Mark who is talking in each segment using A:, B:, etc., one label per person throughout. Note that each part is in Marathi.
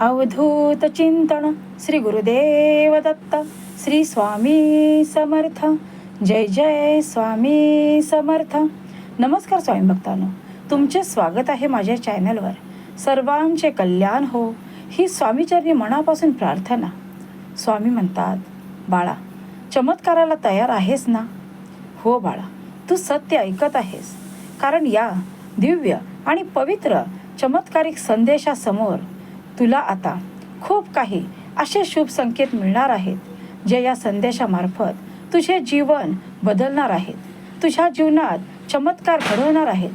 A: अवधूत चिंतन श्री गुरुदेव दत्त श्री स्वामी समर्थ. जय जय स्वामी समर्थ. नमस्कार स्वामी भक्तांनो. तुमचे स्वागत आहे माझ्या चॅनलवर. सर्वांचे कल्याण हो. ही स्वामीचरणी मनापासून प्रार्थना. स्वामी म्हणतात बाळा चमत्काराला तयार आहेस ना? हो बाळा तू सत्य ऐकत आहेस. कारण या दिव्य आणि पवित्र चमत्कारिक संदेशासमोर तुला आता खूप काही असे शुभ संकेत मिळणार आहेत जे या संदेशामार्फत तुझे जीवन बदलणार आहेत तुझ्या जीवनात चमत्कार घडवणार आहेत.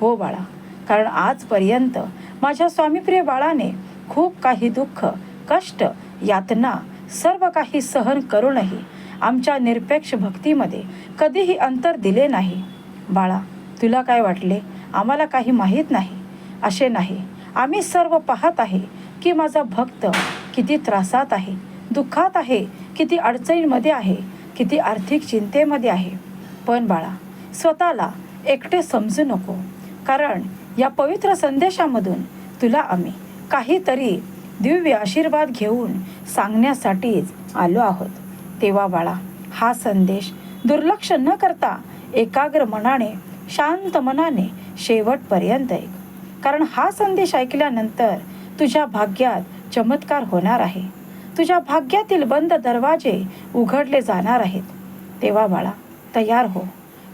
A: हो बाळा कारण आजपर्यंत माझ्या स्वामीप्रिय बाळाने खूप काही दुःख कष्ट यातना सर्व काही सहन करूनही आमच्या निरपेक्ष भक्तीमध्ये कधीही अंतर दिले नाही. बाळा तुला काय वाटले? आम्हाला काही माहीत नाही. असे नाही. आम्ही सर्व पाहत आहे की माझा भक्त किती त्रासात आहे दुःखात आहे किती अडचणीमध्ये आहे किती आर्थिक चिंतेमध्ये आहे. पण बाळा स्वतःला एकटे समजू नको कारण या पवित्र संदेशामधून तुला आम्ही काहीतरी दिव्य आशीर्वाद घेऊन सांगण्यासाठीच आलो आहोत. तेव्हा बाळा हा संदेश दुर्लक्ष न करता एकाग्र मनाने शांत मनाने शेवटपर्यंत ऐक. कारण हा संदेश ऐकल्यानंतर तुझ्या भाग्यात चमत्कार होणार आहे. तुझ्या भाग्यातील बंद दरवाजे उघडले जाणार आहेत. तेव्हा बाळा तयार हो.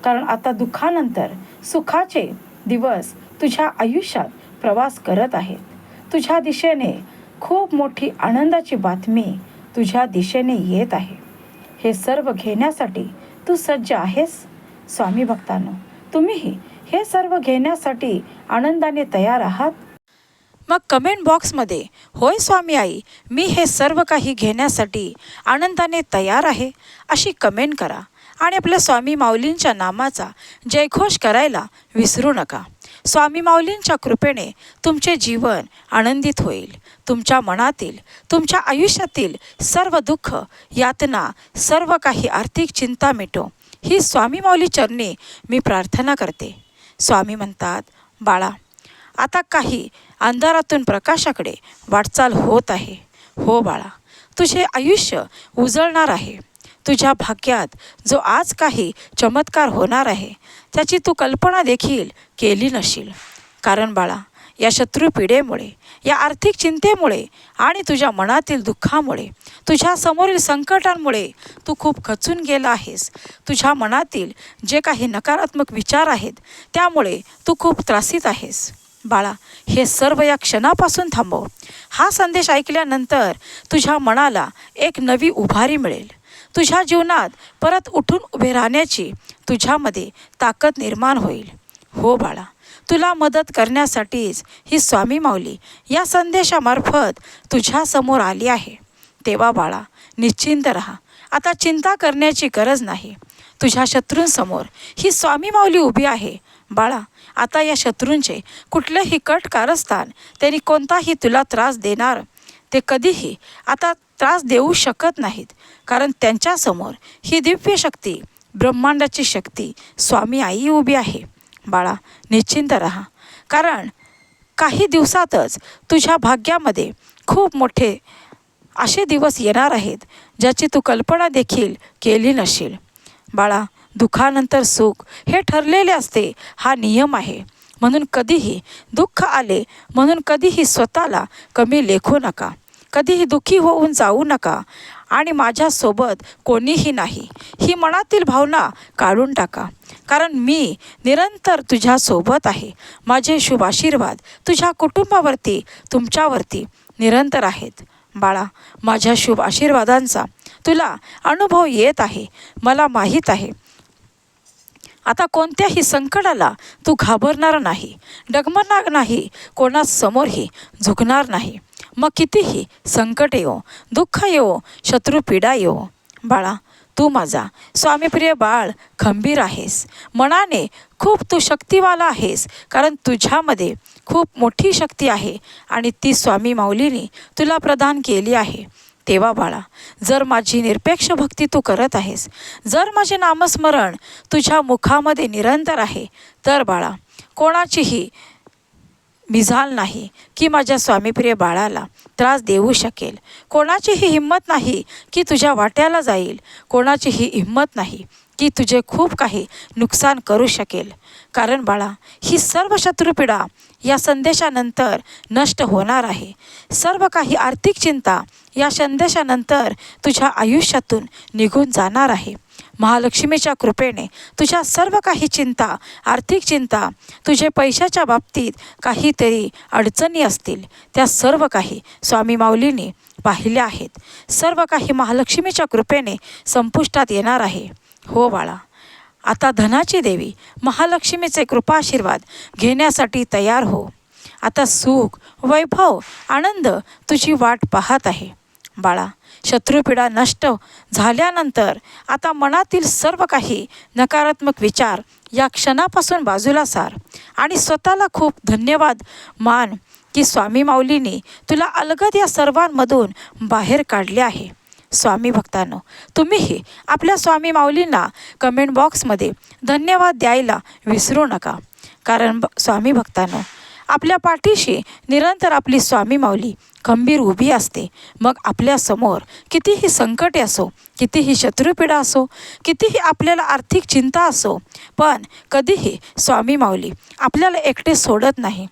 A: कारण आता दुःखानंतर सुखाचे दिवस तुझ्या आयुष्यात प्रवास करत आहेत. तुझ्या दिशेने खूप मोठी आनंदाची बातमी तुझ्या दिशेने येत आहे. हे सर्व घेण्यासाठी तू सज्ज आहेस? स्वामी भक्तांनो तुम्हीही हे सर्व घेण्यासाठी आनंदाने तयार आहात? मग कमेंट बॉक्समध्ये होय स्वामी आई मी हे सर्व काही घेण्यासाठी आनंदाने तयार आहे अशी कमेंट करा. आणि आपल्या स्वामी माऊलींच्या नामाचा जयघोष करायला विसरू नका. स्वामी माऊलींच्या कृपेने तुमचे जीवन आनंदित होईल. तुमच्या मनातील तुमच्या आयुष्यातील सर्व दुःख यातना सर्व काही आर्थिक चिंता मिटो. ही स्वामी माऊली चरणी मी प्रार्थना करते. स्वामी म्हणतात बाळा आता काही अंधारातून प्रकाशाकडे वाटचाल होत आहे. हो बाळा तुझे आयुष्य उजळणार आहे. तुझ्या भाग्यात जो आज काही चमत्कार होणार आहे त्याची तू कल्पना देखील केली नशील. कारण बाळा या शत्रू पिढेमुळे या आर्थिक चिंतेमुळे आणि तुझ्या मनातील दुःखामुळे तुझ्या समोरील संकटांमुळे तू खूप खचून गेला आहेस. तुझ्या मनातील जे काही नकारात्मक विचार आहेत त्यामुळे तू खूप त्रासित आहेस. बाळा हे सर्व या क्षणापासून थांबव. हा संदेश ऐकल्यानंतर तुझ्या मनाला एक नवी उभारी मिळेल. तुझ्या जीवनात परत उठून उभे राहण्याची तुझ्यामध्ये ताकद निर्माण होईल. हो बाळा तुला मदत करण्यासाठीच ही स्वामी माऊली या संदेशामार्फत तुझ्यासमोर आली आहे. तेव्हा बाळा निश्चिंत राहा. आता चिंता करण्याची गरज नाही. तुझ्या शत्रूंसमोर ही स्वामी माऊली उभी आहे. बाळा आता या शत्रूंचे कुठलंही कट कारस्थान त्यांनी कोणताही तुला त्रास देणार? ते कधीही आता त्रास देऊ शकत नाहीत. कारण त्यांच्यासमोर ही दिव्य शक्ती ब्रह्मांडाची शक्ती स्वामी आई उभी आहे. बाळा निश्चिंत राहा. कारण काही दिवसातच तुझ्या भाग्यामध्ये खूप मोठे असे दिवस येणार आहेत ज्याची तू कल्पना देखील केली नशील. बाळा दुःखानंतर सुख हे ठरलेले असते हा नियम आहे. म्हणून कधीही दुःख आले म्हणून कधीही स्वतःला कमी लेखू नका. कधीही दुःखी होऊन जाऊ नका. आणि माझ्यासोबत कोणीही नाही. ही मनातील भावना काढून टाका. कारण मी निरंतर तुझ्यासोबत आहे. माझे शुभ आशीर्वाद तुझ्या कुटुंबावरती तुमच्यावरती निरंतर आहेत. बाळा माझ्या शुभ आशीर्वादांचा तुला अनुभव येत आहे. मला माहीत आहे. आता कोणत्याही संकटाला तू घाबरणार नाही डगमगणार नाही कोणासमोरही झुकणार नाही. मग कितीही संकट येवो दुःख येवो शत्रुपीडा येवो. बाळा तू माझा स्वामीप्रिय बाळ खंबीर आहेस. मनाने खूप तू शक्तिवाला आहेस कारण तुझ्यामध्ये खूप मोठी शक्ती आहे आणि ती स्वामी माऊलीने तुला प्रदान केली आहे. तेव्हा बाळा जर माझी निरपेक्ष भक्ती तू करत आहेस जर माझे नामस्मरण तुझ्या मुखामध्ये निरंतर आहे तर बाळा कोणाचीही मिझाल नाही की माझ्या स्वामीप्रिय बाळाला त्रास देऊ शकेल. कोणाचीही हिंमत नाही की तुझ्या वाट्याला जाईल. कोणाचीही हिंमत नाही की तुझे खूप काही नुकसान करू शकेल. कारण बाळा ही सर्व शत्रुपिडा या संदेशानंतर नष्ट होणार आहे. सर्व काही आर्थिक चिंता या संदेशानंतर तुझ्या आयुष्यातून निघून जाणार आहे. महालक्ष्मीच्या कृपेने तुझ्या सर्व काही चिंता आर्थिक चिंता तुझे पैशाच्या बाबतीत काहीतरी अडचणी असतील. त्या सर्व काही स्वामी माऊलीने पाहिल्या आहेत. सर्व काही महालक्ष्मीच्या कृपेने संपुष्टात येणार आहे. हो बाळा. आता धनाची देवी महालक्ष्मीचे कृपाशीर्वाद घेण्यासाठी तयार हो. आता सुख वैभव आनंद तुझी वाट पाहत आहे. बाळा शत्रुपीडा नष्ट झाल्यानंतर आता मनातील सर्व काही नकारात्मक विचार या क्षणापासून बाजूला सार आणि स्वतःला खूप धन्यवाद मान की स्वामी माऊलीने तुला अलगद या सर्वांमधून बाहेर काढले आहे. स्वामी भक्तांनो तुम्हीही आपल्या स्वामी माऊलींना कमेंट बॉक्समध्ये धन्यवाद द्यायला विसरू नका. कारण स्वामी भक्तांनो आपल्या पाठीशी निरंतर आपली स्वामी माऊली खंबीर उभी असते. मग आपल्यासमोर कितीही संकटे असो कितीही शत्रुपीडा असो कितीही आपल्याला आर्थिक चिंता असो पण कधीही स्वामी माऊली आपल्याला एकटे सोडत नाही.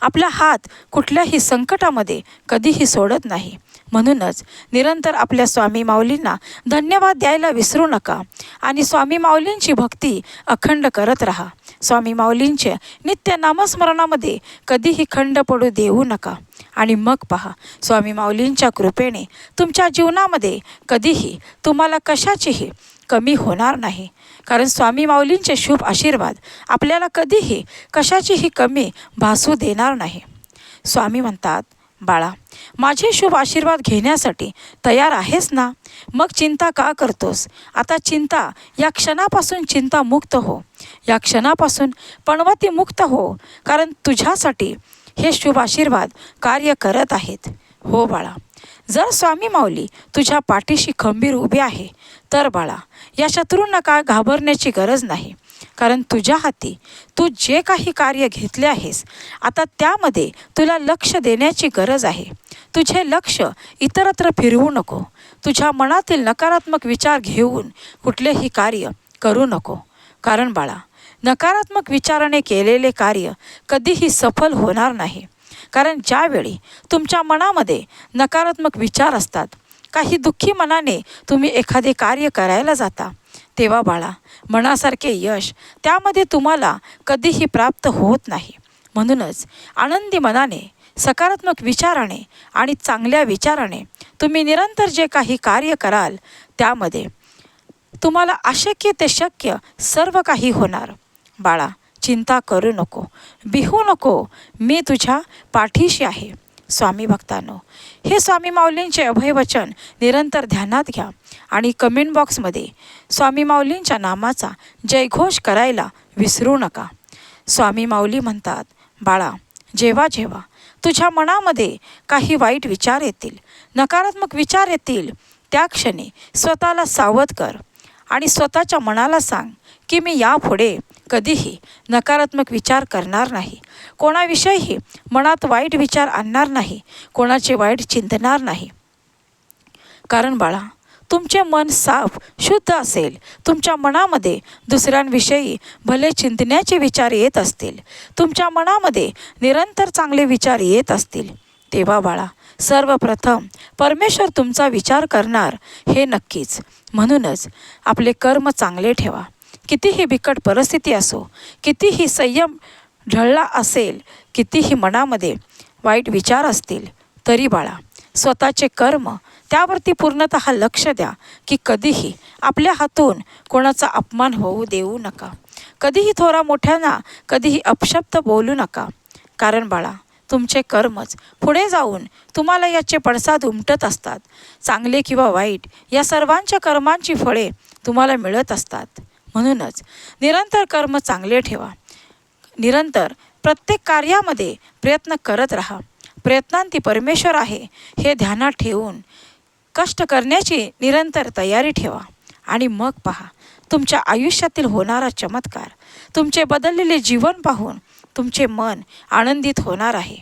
A: आपला हात कुठल्याही संकटामध्ये कधीही सोडत नाही. म्हणूनच निरंतर आपल्या स्वामी माऊलींना धन्यवाद द्यायला विसरू नका आणि स्वामी माऊलींची भक्ती अखंड करत राहा. स्वामी माऊलींचे नित्य नामस्मरणामध्ये कधीही खंड पडू देऊ नका. आणि मग पहा स्वामी माऊलींच्या कृपेने तुमच्या जीवनामध्ये कधीही तुम्हाला कशाचीही कमी होणार नाही. कारण स्वामी माऊलींचे शुभ आशीर्वाद आपल्याला कधीही कशाचीही कमी भासू देणार नाही. स्वामी म्हणतात बाळा माझे शुभ आशीर्वाद घेण्यासाठी तयार आहेस ना? मग चिंता का करतोस? आता चिंता या क्षणापासून चिंता मुक्त हो. या क्षणापासून पणवती मुक्त हो कारण तुझ्यासाठी हे शुभ आशीर्वाद कार्य करत आहेत. हो बाळा. जर स्वामी माऊली तुझ्या पाठीशी खंबीर उभी आहे तर बाळा या शत्रूंना काय घाबरण्याची गरज नाही. कारण तुझ्या हाती तू जे काही कार्य घेतले आहेस आता त्यामध्ये तुला लक्ष देण्याची गरज आहे. तुझे लक्ष इतरत्र फिरवू नको. तुझ्या मनातील नकारात्मक विचार घेऊन कुठलेही कार्य करू नको. कारण बाळा नकारात्मक विचाराने केलेले कार्य कधीही सफल होणार नाही. कारण ज्यावेळी तुमच्या मनामध्ये नकारात्मक विचार असतात काही दुःखी मनाने तुम्ही एखादे कार्य करायला जाता तेव्हा बाळा मनासारखे यश त्यामध्ये तुम्हाला कधीही प्राप्त होत नाही. म्हणूनच आनंदी मनाने सकारात्मक विचाराने आणि चांगल्या विचाराने तुम्ही निरंतर जे काही कार्य कराल त्यामध्ये तुम्हाला अशक्य ते शक्य सर्व काही होणार. बाळा चिंता करू नको. बिहू नको. मी तुझ्या पाठीशी आहे. स्वामी भक्तांनो हे स्वामी माऊलींचे अभयवचन निरंतर ध्यानात घ्या आणि कमेंट बॉक्समध्ये स्वामी माऊलींच्या नामाचा जयघोष करायला विसरू नका. स्वामी माऊली म्हणतात बाळा जेव्हा जेव्हा तुझ्या मनामध्ये काही वाईट विचार येतील नकारात्मक विचार येतील त्या क्षणी स्वतःला सावध कर आणि स्वतःच्या मनाला सांग की मी यापुढे कधीही नकारात्मक विचार करणार नाही. कोणाविषयीही मनात वाईट विचार आणणार नाही. कोणाचे वाईट चिंतणार नाही. कारण बाळा तुमचे मन साफ शुद्ध असेल. तुमच्या मनामध्ये दुसऱ्यांविषयी भले चिंतण्याचे विचार येत असतील. तुमच्या मनामध्ये निरंतर चांगले विचार येत असतील. तेव्हा बाळा सर्वप्रथम परमेश्वर तुमचा विचार करणार हे नक्कीच. म्हणूनच आपले कर्म चांगले ठेवा. कितीही बिकट परिस्थिती असो कितीही संयम ढळला असेल कितीही मनामध्ये वाईट विचार असतील तरी बाळा स्वतःचे कर्म त्यावरती पूर्णत लक्ष द्या की कधीही आपल्या हातून कोणाचा अपमान होऊ देऊ नका. कधीही थोरा मोठ्यांना कधीही अपशब्द बोलू नका. कारण बाळा तुमचे कर्मच पुढे जाऊन तुम्हाला याचे पडसाद उमटत असतात. चांगले किंवा वाईट या सर्वांच्या कर्मांची फळे तुम्हाला मिळत असतात. म्हणूनच निरंतर कर्म चांगले ठेवा. निरंतर प्रत्येक कार्यामध्ये प्रयत्न करत राहा. प्रयत्नांती परमेश्वर आहे हे ध्यानात ठेवून कष्ट करण्याची निरंतर तयारी ठेवा आणि मग पहा तुमच्या आयुष्यातील होणारा चमत्कार तुमचे बदललेले जीवन पाहून तुमचे मन आनंदित होणार आहे.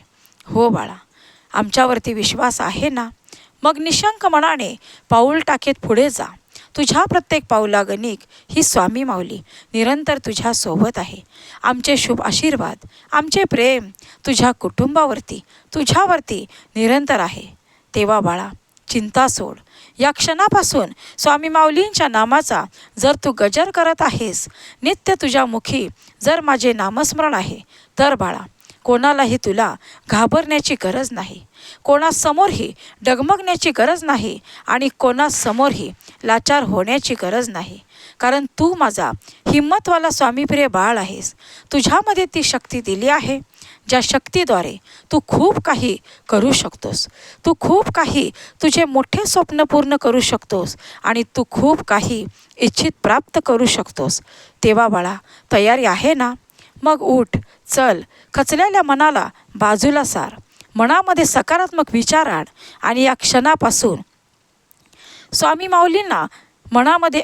A: हो बाळा आमच्यावरती विश्वास आहे ना? मग निशंक मनाने पाऊल टाकेत पुढे जा. तुझ्या प्रत्येक पाऊलागणिक ही स्वामी माऊली निरंतर तुझ्या सोबत आहे. आमचे शुभ आशीर्वाद आमचे प्रेम तुझ्या कुटुंबावरती तुझ्यावरती निरंतर आहे. तेव्हा बाळा चिंता सोड. या क्षणापासून स्वामी माऊलींच्या नामाचा जर तू गजर करत आहेस नित्य तुझ्या मुखी जर माझे नामस्मरण आहे तर बाळा कोणालाही तुला घाबरण्याची गरज नाही. कोणासमोरही डगमगण्याची गरज नाही आणि कोणासमोरही लाचार होण्याची गरज नाही. कारण तू माझा हिंमतवाला स्वामीप्रिय बाळ आहेस. तुझ्यामध्ये ती शक्ती दिली आहे ज्या शक्तीद्वारे तू खूप काही करू शकतोस. तू खूप काही तुझे मोठे स्वप्न पूर्ण करू शकतोस आणि तू खूप काही इच्छित प्राप्त करू शकतोस. तेव्हा बाळा तयारी आहे ना? मग उठ चल. खचलेल्या मनाला बाजूला सार. मनामध्ये सकारात्मक विचार आण आणि या क्षणापासून. स्वामी माऊलींना मनामध्ये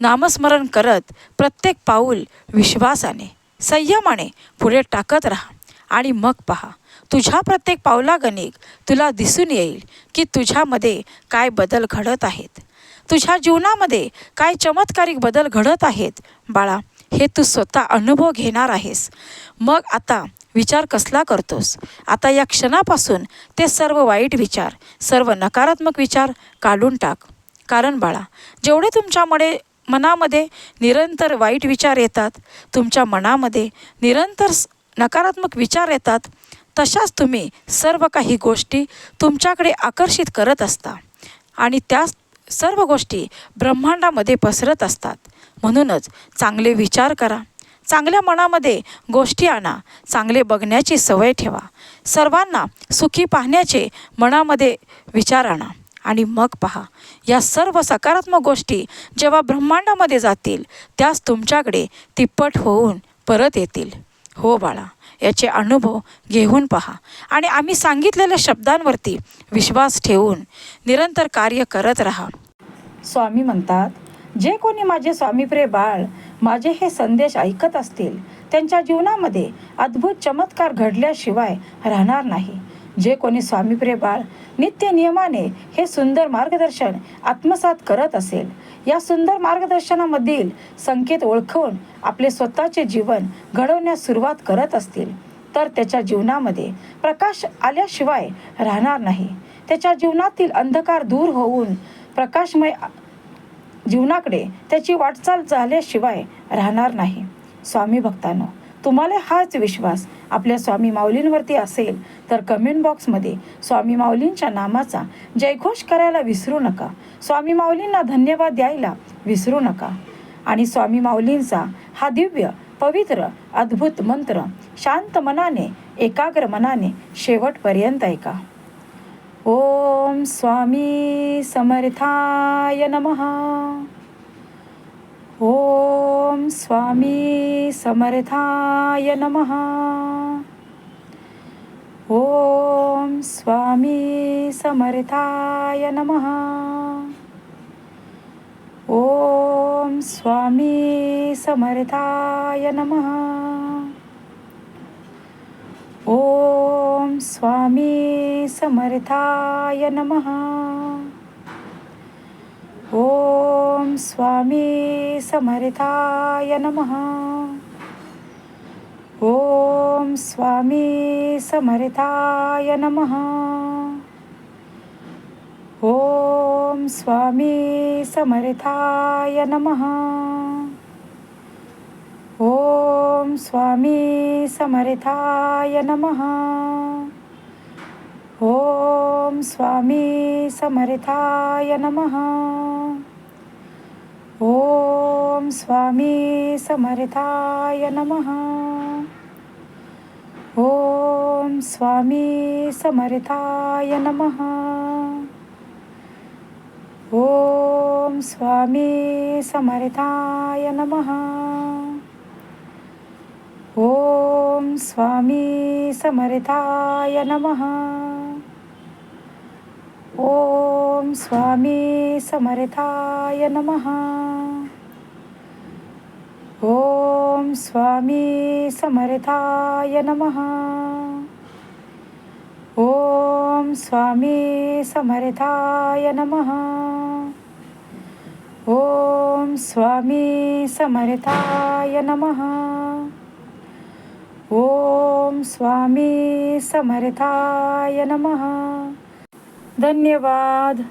A: नामस्मरण करत प्रत्येक पाऊल विश्वासाने संयमाने पुढे टाकत राहा आणि मग पहा तुझ्या प्रत्येक पावलागणिक तुला दिसून येईल की तुझ्यामध्ये काय बदल घडत आहेत. तुझ्या जीवनामध्ये काय चमत्कारिक बदल घडत आहेत बाळा हे तू स्वतः अनुभव घेणार आहेस. मग आता विचार कसला करतोस? आता या क्षणापासून ते सर्व वाईट विचार सर्व नकारात्मक विचार काढून टाक. कारण बाळा जेवढे तुमच्यामुळे मनामध्ये निरंतर वाईट विचार येतात तुमच्या मनामध्ये निरंतर नकारात्मक विचार येतात तशाच तुम्ही सर्व काही गोष्टी तुमच्याकडे आकर्षित करत असता. आणि त्या सर्व गोष्टी ब्रह्मांडामध्ये पसरत असतात. म्हणूनच चांगले विचार करा. चांगल्या मनामध्ये गोष्टी आणा. चांगले बघण्याची सवय ठेवा. सर्वांना सुखी पाहण्याचे मनामध्ये विचार आणा आणि मग पहा. या सर्व सकारात्मक गोष्टी जेव्हा ब्रह्मांडामध्ये जातील त्याच तुमच्याकडे तिप्पट होऊन परत येतील. हो बाळा याचे अनुभव घेऊन पहा. आणि आम्ही सांगितलेल्या शब्दांवरती विश्वास ठेवून निरंतर कार्य करत राहा. स्वामी म्हणतात जे कोणी माझे स्वामीप्रे बाळ माझे हे संदेश ऐकत असतील त्यांच्या जीवनामध्ये अद्भुत चमत्कार घडल्याशिवाय राहणार नाही. जे कोणी स्वामीप्रे बाळ नित्य नियमाने हे सुंदर मार्गदर्शन आत्मसात करत असेल या सुंदर मार्गदर्शनामधील संकेत ओळखून आपले स्वतःचे जीवन घडवण्यास सुरुवात करत असतील तर त्याच्या जीवनामध्ये प्रकाश आल्याशिवाय राहणार नाही. त्याच्या जीवनातील अंधकार दूर होऊन प्रकाशमय जीवनाकडे त्याची वाटचाल झाल्याशिवाय राहणार नाही. स्वामी भक्तांनो तुम्हाला हाच विश्वास आपल्या स्वामी माऊलींवरती असेल तर कमेंट बॉक्समध्ये स्वामी माऊलींच्या नामाचा जयघोष करायला विसरू नका. स्वामी माऊलींना धन्यवाद द्यायला विसरू नका. आणि स्वामी माऊलींचा हा दिव्य पवित्र अद्भुत मंत्र शांत मनाने एकाग्र मनाने शेवटपर्यंत ऐका. ओम स्वामी समर्थाय नमः। ओम स्वामी समर्थाय नमः। ओम स्वामी समर्थाय नमः। ओम स्वामी समर्थाय नमः। ओम स्वामी समर्थाय नमः। ओम स्वामी समर्थाय नमः। ओम स्वामी समर्थाय नमः। ओम स्वामी समर्थाय नमः। ओम स्वामी समर्थाय नम। ओम स्वामी समर्थाय नमः। ओम स्वामी समर्थाय नमः। ओम स्वामी समर्थाय नमः। ओम स्वामी समर्थाय नमः। ओम स्वामी समर्थाय नमः। ओम स्वामी समर्थाय नमः। ओम स्वामी समर्थाय नमः। ओम स्वामी समर्थाय नमः। ओम स्वामी समर्थाय नमः। ओम स्वामी समर्थाय नमः. धन्यवाद.